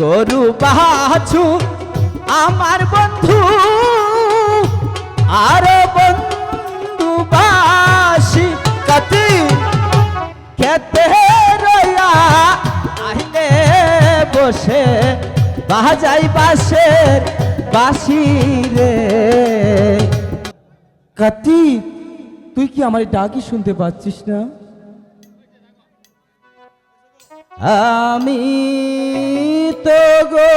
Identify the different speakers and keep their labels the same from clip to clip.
Speaker 1: গরু বাছু, আমার বন্ধু, আর বন্ধু বাসি কতি খেতে রয়া আহিলে বসে, বাজাই বাসের বাসি রে।
Speaker 2: কার্তিক তুই কি আমার ডাকি শুনতে পাচ্ছিস না?
Speaker 1: আমি তো গো।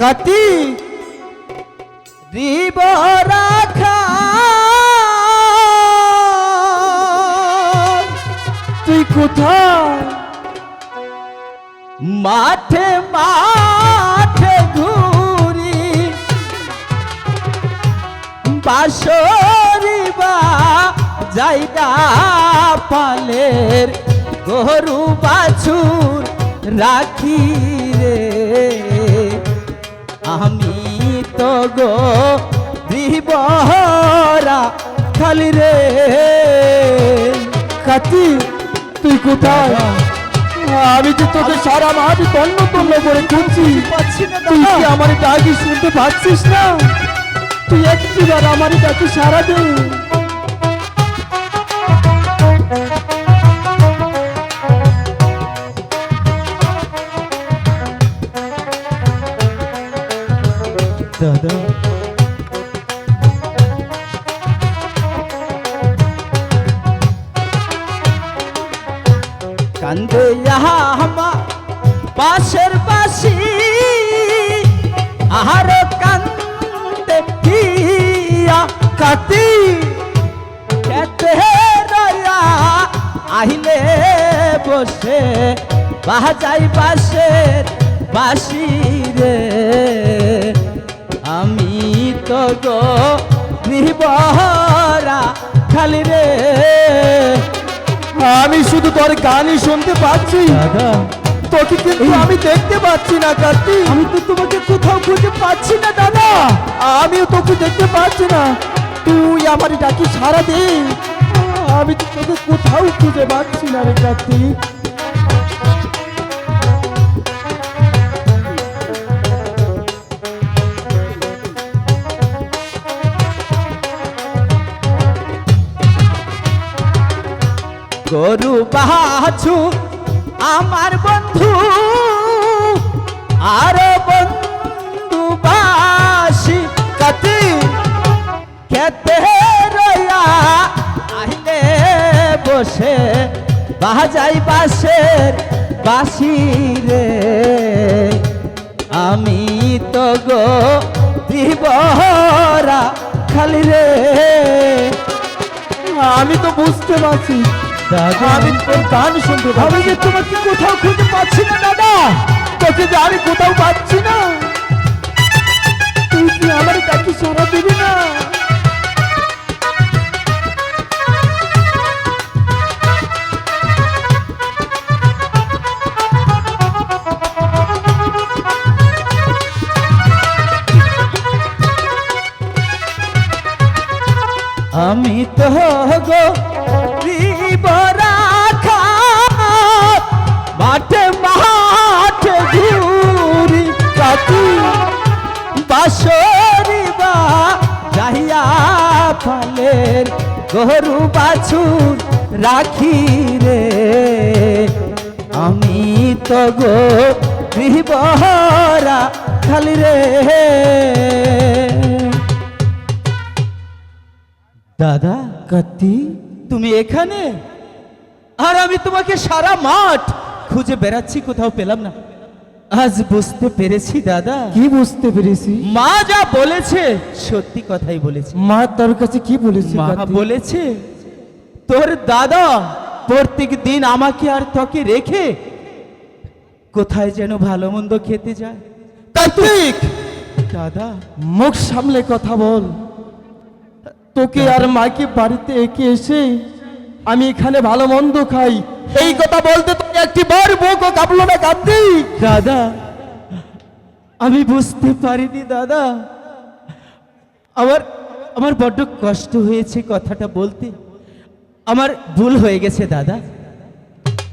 Speaker 2: কার্তিক
Speaker 1: দিব
Speaker 2: তুই কোথায়?
Speaker 1: মাঠে মাঠে ঘুরি। বাসরি বা যাইডা পালের গরু বাছুর রাখি রে। আমি তো গো দিবরা খালি রে।
Speaker 2: কাতি তুই কোথায়? আমি তো তোকে সারা মাঠ তন্ন তন্ন করে খুঁজছি
Speaker 1: পাচ্ছি না
Speaker 2: তুই কি আমার ডাকি শুনতে পাচ্ছিস না? তুই একটিবার আমার ডাকি সারা দে
Speaker 1: দাদা। কান্দে হামা পাশের বাসি, আহার কান্দে হিয়া কাতি খেতে রয়া আহিলে বসে বাজাই বাসের বাসি রে। আমি তো গো নিবহরা খালি রে।
Speaker 2: আমি শুধু তোর গানই শুনতে পাচ্ছি।
Speaker 1: দাদা
Speaker 2: তোকে কিন্তু আমি দেখতে পাচ্ছি না কার্তিক।
Speaker 1: আমি তো তোমাকে কোথাও খুঁজে পাচ্ছি না দাদা।
Speaker 2: আমিও তোকে দেখতে পাচ্ছি না। তুই আমার ডাকি সারা দে আমি তো তোকে কোথাও খুঁজে পাচ্ছি না রে কার্তিক।
Speaker 1: গরু বাছু আমার বন্ধু, আর বন্ধু বাসি কতি খেতে রয়া আহিলে বসে, বাজাই বাসের বাসি রে। আমি তো গো দিবরা খালি রে।
Speaker 2: আমি তো বুঝতে পারছি। আমি গান শুনতে পাচ্ছি।
Speaker 1: যে তোমাকে কোথাও খুঁজে পাচ্ছি না দাদা।
Speaker 2: তোকে যে আমি কোথাও পাচ্ছি না। তুই কি আমার ডাকি সারা দিবি না।
Speaker 1: আমি তো গো ফলের গরু বাছুর রাখি রে। আমি তো গো গৃহবহরা খালি রে। দাদা
Speaker 2: কার্তি
Speaker 1: তুমি এখানে? আর আমি তোমাকে সারা মাঠ খুঁজে বেড়াচ্ছি, কোথাও পেলাম না। আজ বুঝতে পেরেছি দাদা।
Speaker 2: কি বুঝতে পেরেছি?
Speaker 1: মা যা বলেছে সত্যি কথাই বলেছে।
Speaker 2: মা তোর কাছে কি বলেছি
Speaker 1: মা বলেছে তোর দাদা প্রত্যেক দিন আমাকে আর তোকে রেখে কোথায় যেন ভালো মন্দ খেতে যায়?
Speaker 2: কার্তিক!
Speaker 1: দাদা।
Speaker 2: মুখ সামলে কথা বল। তোকে আর মাকে বাড়িতে একে এসে আমি এখানে ভালো মন্দ খাই। এই কথা বলতে তোকে একটি বার বুকও কাঁপলো না কার্তিক
Speaker 1: দাদা আমি বুঝতে পারিনি দাদা। আমার আমার বড্ড কষ্ট হয়েছে কথাটা বলতে। আমার ভুল হয়ে গেছে দাদা।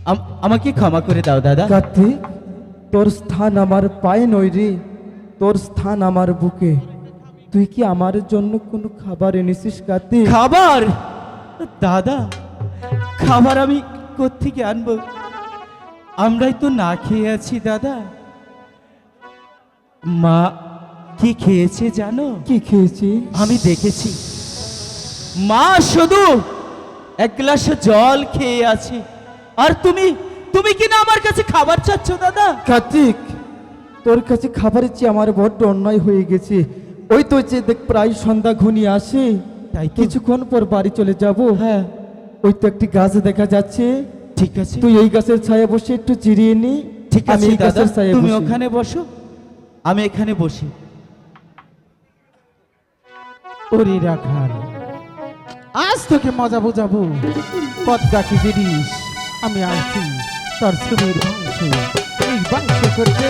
Speaker 1: আম- আমাকে ক্ষমা করে দাও দাদা।
Speaker 2: কার্তিক তোর স্থান আমার পায়ে নই রে। তোর স্থান আমার বুকে। তুই কি আমার জন্য কোনো খাবার এনেছিস কার্তিক
Speaker 1: খাবার? দাদা খাবার আমি কোত্থেকে আনব? আমরাই তো না খেয়ে আছি দাদা। মা কি খেয়েছে জানো?
Speaker 2: কি খেয়েছি?
Speaker 1: আমি দেখেছি। মা শুধু এক গ্লাস জল খেয়ে আছে। আর তুমি তুমি কি না আমার কাছে খাবার চাচ্ছ দাদা?
Speaker 2: কার্তিক তোর কাছে খাবারের চেয়ে আমার বড্ড অন্যায় হয়ে গেছে। ওই তো যে দেখ প্রায় সন্ধ্যা ঘনিয়ে আসে।
Speaker 1: তাই
Speaker 2: কিছুক্ষণ পর বাড়ি চলে যাব।
Speaker 1: হ্যাঁ।
Speaker 2: ওই তো একটি গাছ দেখা যাচ্ছে।
Speaker 1: ঠিক আছে।
Speaker 2: তুই এই গাছের ছায়া বসে একটু জিরিয়ে নি।
Speaker 1: ঠিক আছে
Speaker 2: এই গাছের ছায়া
Speaker 1: তুমি ওখানে বসো। আমি এখানে বসি।
Speaker 3: ওরে রাখাল আজ তোকে মজা বোঝাবো। পদ্মা কি জিনিস আমি আসছি তার ছবির বংশ। এই বংশ করতে